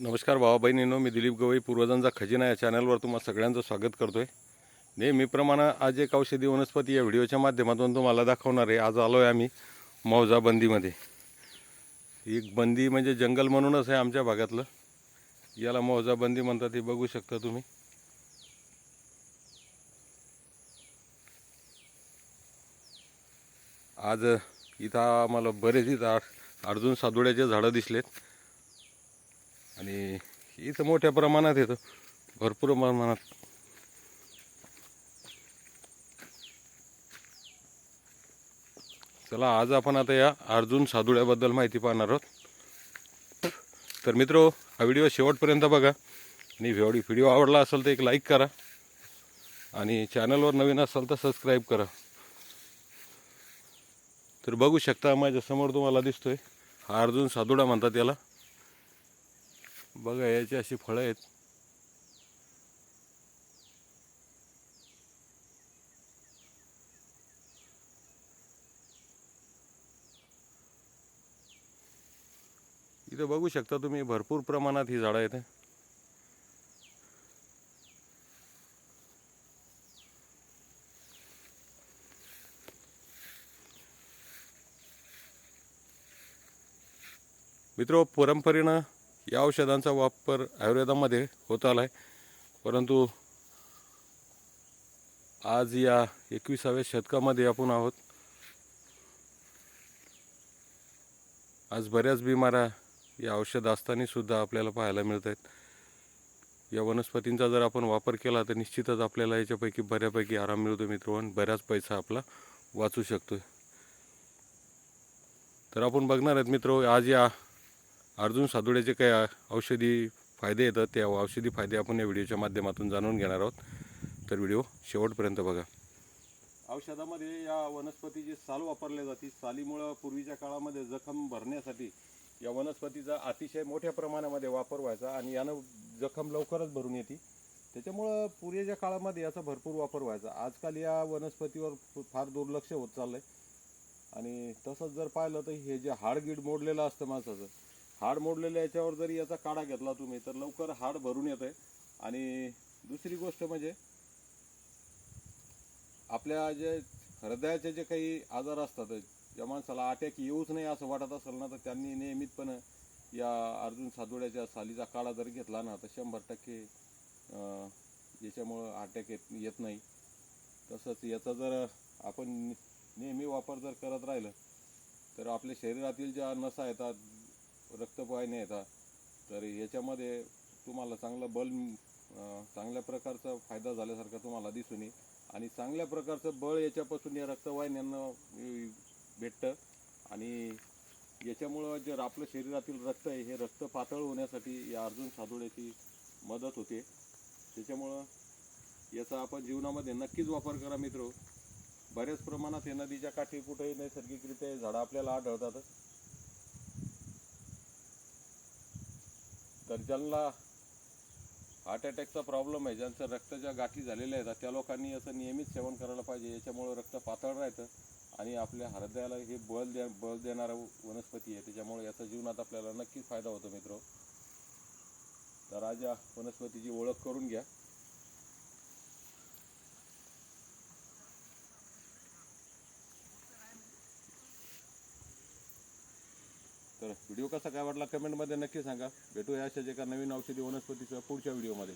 नमस्कार भावा बहिणींनो मी दिलीप गवई पूर्वजांचा खजिना या चॅनलवर तुम्हाला सगळ्यांचं स्वागत करतोय. नेहमीप्रमाणे आज एक औषधी वनस्पती या व्हिडिओच्या माध्यमातून तुम्हाला दाखवणार आहे. आज आलो आहे आम्ही मौजा बंदीमध्ये. एक बंदी म्हणजे जंगल म्हणूनच आहे आमच्या भागातलं. याला मौजा बंदी म्हणतात हे बघू शकता तुम्ही. आज इथं आम्हाला बरेच इथं अर्जुन सादुड्याचे झाडं दिसलेत. आणि इथं मोठ्या प्रमाणात येतं. भरपूर प्रमाणात. चला आज आपण आता या अर्जुन सादुळ्याबद्दल माहिती पाहणार आहोत. तर मित्रो हा व्हिडिओ शेवटपर्यंत बघा. आणि व्हिडिओ व्हिडिओ आवडला असेल तर एक लाईक करा. आणि चॅनलवर नवीन असाल तर सबस्क्राईब करा. तर बघू शकता माझ्यासमोर तुम्हाला दिसतोय. हा अर्जुन सादुडा म्हणतात याला. बघा याची अशी फळं आहेत. इथं बघू शकता तुम्ही भरपूर प्रमाणात ही झाडं आहेत. मित्र परंपरेनं या औषधांचा वापर आयुर्वेदामध्ये होत आला आहे परंतु आज या एकविसाव्या शतकामध्ये आपण आहोत. आज बऱ्याच बिमाऱ्या या औषध असताना सुद्धा आपल्याला पाहायला मिळत आहेत या वनस्पतींचा जर आपण वापर केला तर निश्चितच आपल्याला याच्यापैकी बऱ्यापैकी आराम मिळतो मित्र बऱ्याच पैसा आपला वाचू शकतो तर आपण बघणार आहेत मित्र आज या अर्जुन सादुड्याचे काही औषधी फायदे येतात त्या औषधी फायदे आपण या व्हिडिओच्या माध्यमातून जाणून घेणार आहोत. तर व्हिडिओ शेवटपर्यंत बघा. औषधामध्ये या वनस्पतीची साल वापरल्या जाते सालीमुळं पूर्वीच्या काळामध्ये जखम भरण्यासाठी या वनस्पतीचा अतिशय मोठ्या प्रमाणामध्ये वापर व्हायचा आणि यानं जखम लवकरच भरून येते. त्याच्यामुळं पूर्वीच्या काळामध्ये याचा भरपूर वापर व्हायचा. आजकाल या वनस्पतीवर फार दुर्लक्ष होत चाललंय. आणि तसंच जर पाहिलं तर हे जे हाडगीड मोडलेलं असतं माणसाचं हाड मोडलेल्या याच्यावर जरी याचा काढा घेतला तुम्ही तर लवकर हाड भरून येत आहे आणि दुसरी गोष्ट म्हणजे आपल्या जे हृदयाचे जे काही आजार असतात ज्या माणसाला अटॅक येऊच नाही असं वाटत असेल ना तर त्यांनी नियमितपणे या अर्जुन साधुड्याच्या सालीचा काळा जर घेतला ना तर शंभर टक्के अं, याच्यामुळं अटॅक येत येत नाही. तसंच याचा जर आपण नेहमी वापर जर करत राहिलं तर आपल्या शरीरातील ज्या नसा येतात रक्तपायने येतात. तर याच्यामध्ये तुम्हाला चांगलं बल चांगल्या प्रकारचा फायदा झाल्यासारखा तुम्हाला दिसून येईल. आणि चांगल्या प्रकारचं बळ याच्यापासून या रक्तवाहिन्यांना भेटतं. आणि याच्यामुळं जर आपलं शरीरातील रक्त आहे हे रक्त पातळ होण्यासाठी या अर्जुन सादोड्याची मदत होते. त्याच्यामुळं याचा आपण जीवनामध्ये नक्कीच वापर करा मित्र. बऱ्याच प्रमाणात हे नदीच्या काठी कुठेही नैसर्गिकरित्या झाडं आपल्याला आढळतात तर ज्यांना हार्ट अटॅकचा प्रॉब्लेम आहे ज्यांचं रक्ताच्या गाठी झालेल्या आहेत त्या लोकांनी याचं नियमित सेवन करायला पाहिजे याच्यामुळं रक्त पातळ राहतं आणि आपल्या हृदयाला हे बल द्या बल देणारा वनस्पती आहे त्याच्यामुळे याचा जीवनात आपल्याला नक्कीच फायदा होतो मित्र. तर आज या वनस्पतीची ओळख करून घ्या. तर व्हिडिओ कसा काय वाटला कमेंटमध्ये नक्की सांगा. भेटूया अशाच एका नवीन औषधी वनस्पतीचं पुढच्या व्हिडिओमध्ये.